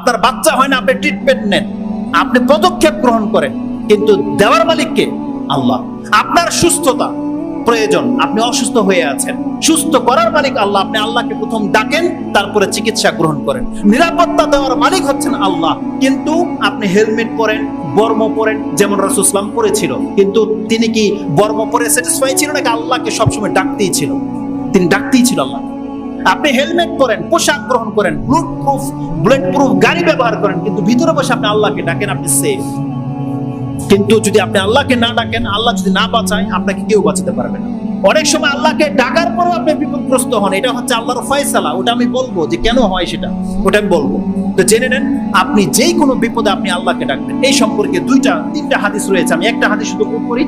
আপনার বাচ্চা হয় না, আপনি ট্রিটমেন্ট নেন। আপনি পদক্ষেপ গ্রহণ করেন। কিন্তু দেওয়ার মালিককে আল্লাহ। আপনার সুস্থতা প্রয়োজন। আপনি অসুস্থ হয়ে আছেন। সুস্থ করার মালিক আল্লাহ। আপনি আল্লাহকে প্রথম ডাকেন, তারপরে চিকিৎসা গ্রহণ করেন। নিরাপত্তা দেওয়ার মালিক হচ্ছেন আল্লাহ। কিন্তু আপনি হেলমেট পরেন, বর্ম পরেন, যেমন রাসুসলাম পরেছিল কিন্তু তিনি কি বর্ম পরে স্যাটিসফাই ছিল নাকি আল্লাহকে সবসময় ডাকতেই ছিল? তিনি ডাকতেই ছিল আল্লাহ। আপনি হেলমেট পরেন, পোশাক গ্রহণ করেন ব্লুট প্রুফ বুলেট প্রুফ গাড়ি ব্যবহার করেন, কিন্তু ভিতরে বসে আপনি আল্লাহকে ডাকেন, আপনি সেফ কিন্তু যদি আপনি আল্লাহকে না ডাকেন, আল্লাহ যদি না বাঁচায়, আপনাকে কেউ বাঁচাতে পারবে না। অনেক সময় আল্লাহকে ডাকার পরও আপনি বিপদগ্রস্ত হন, এটা হচ্ছে আল্লাহর ফয়সালা, ওটা আমি বলব যে কেন হয় সেটা, ওটা আমি বলব। তো জেনে নেন, আপনি যেই কোনো বিপদে আপনি আল্লাহকে ডাকবেন। এই সম্পর্কে দুইটা, তিনটা হাদিস রয়েছে, আমি একটা হাদিস শুধু করি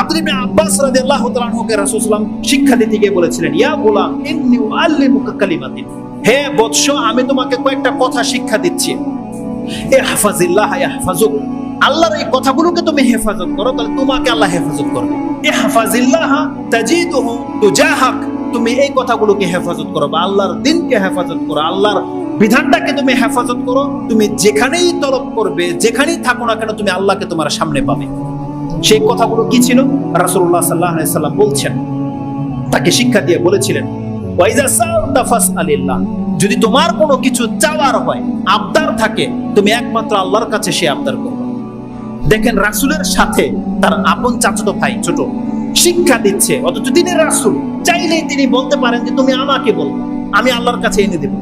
আব্দুল আব্বাস রাদিয়াল্লাহু তাআলা শিক্ষা দিতে গিয়ে বলেছিলেন, ইয়া গোলাম উআল্লিমুকা কালিমাতিন। হে বৎস, আমি তোমাকে কয়েকটা কথা শিক্ষা দিচ্ছি। ইয়াহফাজুক আল্লাহর এই কথাগুলোকে তুমি হেফাজত করো, তাহলে তোমাকে আল্লাহ হেফাজত করবে। তাজিদুহু তুজাহাক, তুমি এই কথাগুলোকে হেফাজত করো বা আল্লাহর দিনকে হেফাজত করো, আল্লাহর বিধানটাকে তুমি হেফাজত করো, তুমি যেখানেই তলব করবে, যেখানেই থাকো না কেন, তুমি আল্লাহকে তোমার সামনে পাবে। সেই কথাগুলো কি ছিল? রাসূলুল্লাহ সাল্লাল্লাহু আলাইহি সাল্লাম বলছেন। তাকে শিক্ষা দিয়ে বলেছিলেন যদি তোমার কোনো কিছু চাওয়ার হয়, আবদার থাকে, তুমি একমাত্র আল্লাহর কাছে সে আবদার করবে। দেখেন, রাসূলের সাথে তার আপন চাচাতো ভাই ছোট, শিক্ষা দিচ্ছে, অথচ তিনি রাসুল, চাইলেই তিনি বলতে পারেন যে, তুমি আমাকে বলবে আমি আল্লাহর কাছে এনে দেব।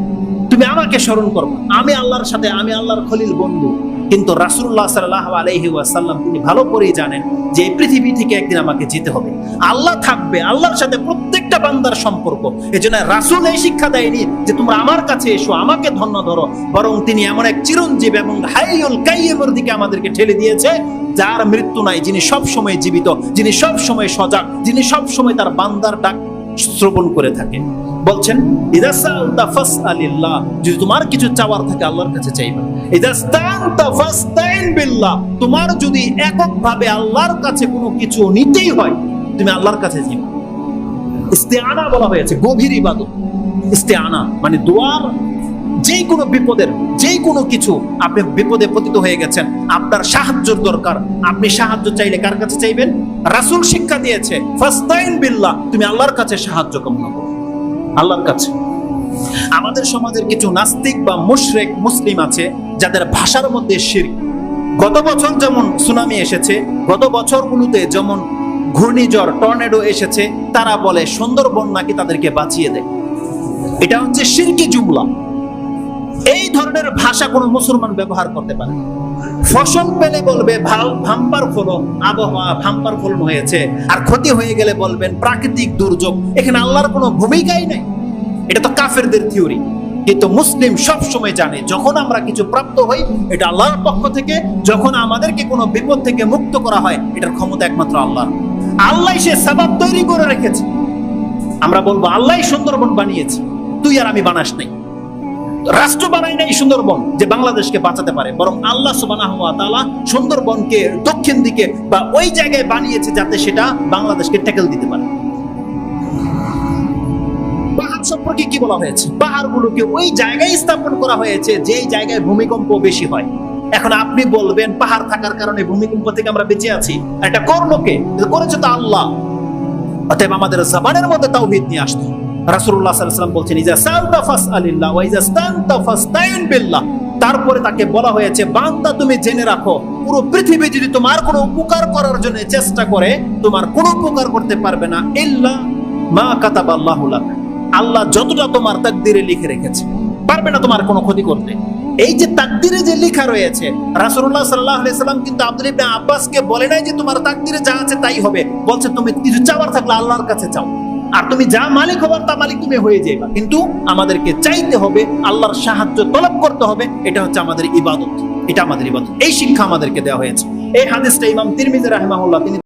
তুমি আমাকে স্মরণ করবে আমি আল্লাহর সাথে, আমি আল্লাহর খলিল বন্ধু। কিন্তু রাসূলুল্লাহ সাল্লাল্লাহু আলাইহি ওয়াসাল্লাম তিনি ভালো করেই জানেন যে এই পৃথিবী থেকে একদিন আমাকে যেতে হবে। আল্লাহ থাকবে, আল্লাহর সাথে প্রত্যেকটা বান্দার সম্পর্ক। এজন্য রাসূল এই শিক্ষা দেয়নি যে তোমরা আমার কাছে এসো, আমাকে ধন্য ধরো। বরং তিনি এমন এক চিরঞ্জীব এবং হাইউল কাইয়্যিমের দিকে আমাদেরকে ঠেলে দিয়েছে, যার মৃত্যু নাই, যিনি সব সময় জীবিত, যিনি সব সময় সজাগ, যিনি সব সময় তার বান্দার ডাক শ্রবণ করে থাকে বলছেন যদি তোমার কিছু চাওয়ার থাকে আল্লাহর কাছে চাইবা। তোমার যদি এককভাবে আল্লাহর কাছে কোনো কিছু নিতেই হয়, তুমি আল্লাহর কাছে ইস্তেআনা বলা হয়েছে, গভীর ইবাদত। মানে দোয়ার যে কোনো বিপদের যে কোনো কিছু আপনি বিপদে পতিত হয়ে গেছেন, আপনার সাহায্যের দরকার। আপনি সাহায্য চাইলে কার কাছে চাইবেন? রাসূল শিক্ষা দিয়েছে, ফাস্তাইন বিল্লাহ। তুমি আল্লাহর কাছে সাহায্য কামনা করো। আল্লাহর কাছে। আমাদের সমাজের কিছু নাস্তিক বা মুশরেক, মুসলিম আছে, যাদের ভাষার মধ্যে শির গত বছর যেমন সুনামি এসেছে, গত বছরগুলোতে যেমন ঘূর্ণিঝড়, টর্নেডো এসেছে, তারা বলে সুন্দরবন নাকি তাদেরকে বাঁচিয়ে দেয়। এটা হচ্ছে শিরকি জুমলা। এই ধরনের ভাষা কোন মুসলমান ব্যবহার করতে পারে ফসল পেলে বলবে, ভাল- ভাম্পার ফলন আবহাওয়া ভাম্পার ফলন হয়েছে। আর ক্ষতি হয়ে গেলে বলবেন, প্রাকৃতিক দুর্যোগ। এখানে আল্লাহর কোনো ভূমিকাই নাই। এটা তো কাফেরদের থিওরি। কিন্তু মুসলিম সব সময় জানে, যখন আমরা কিছু প্রাপ্ত হই, এটা আল্লাহর পক্ষ থেকে, যখন আমাদেরকে কোনো বিপদ থেকে মুক্ত করা হয়, এটার ক্ষমতা একমাত্র আল্লাহ আল্লাহ সে সাবাব তৈরি করে রেখেছে। আমরা বলব আল্লাহ সুন্দরবন বানিয়েছে। তুই আর আমি বানাস নাই। রাষ্ট্র বানায় নাই সুন্দরবন যে বাংলাদেশকে বাঁচাতে পারে, বরং আল্লাহ ওয়া সুন্দরবনকে দক্ষিণ দিকে বা ওই জায়গায় বানিয়েছে যাতে সেটা বাংলাদেশকে ট্যাকেল দিতে পারে। পাহাড় সম্পর্কে কি বলা হয়েছে? পাহাড়গুলোকে ওই জায়গায় স্থাপন করা হয়েছে যেই জায়গায় ভূমিকম্প বেশি হয়। এখন আপনি বলবেন, পাহাড় থাকার কারণে ভূমিকম্প থেকে আমরা বেঁচে আছি। এটা করল কে? করেছে তো আল্লাহ। অতএব আমাদের জবানের মধ্যে তাওহীদ নিয়ে আসতে তারপরে তাকে বলা হয়েছে, বান্দা তুমি জেনে রাখো, পুরো পৃথিবী যদি তোমার কোনো উপকার করার জন্য চেষ্টা করে, তোমার কোনো উপকার করতে পারবে না, ইল্লা মা কাতাবাল্লাহু লাক। আল্লাহ যতটা তোমার তাকদিরে লিখে রেখেছে, পারবে না তোমার কোনো ক্ষতি করতে। এই যে তাকদিরে যে লেখা রয়েছে, রাসূলুল্লাহ সাল্লাল্লাহু আলাইহি সাল্লাম কিন্তু আব্দুল ইবনে আব্বাসকে বলে নাই যে তোমার তাকদিরে যা আছে তাই হবে। বলছে, তুমি কিছু চাওয়ার থাকলে আল্লাহর কাছে চাও আর তুমি যা মালিক হবার তা মালিক তুমি হয়ে যাইবা। কিন্তু আমাদেরকে চাইতে হবে আল্লাহর সাহায্য তলব করতে হবে, এটা হচ্ছে আমাদের ইবাদত। এটা আমাদের ইবাদত। এই শিক্ষা আমাদেরকে দেওয়া হয়েছে। এই হাদিসটা ইমাম তিরমিজি রাহমাহুল্লাহ, তিনি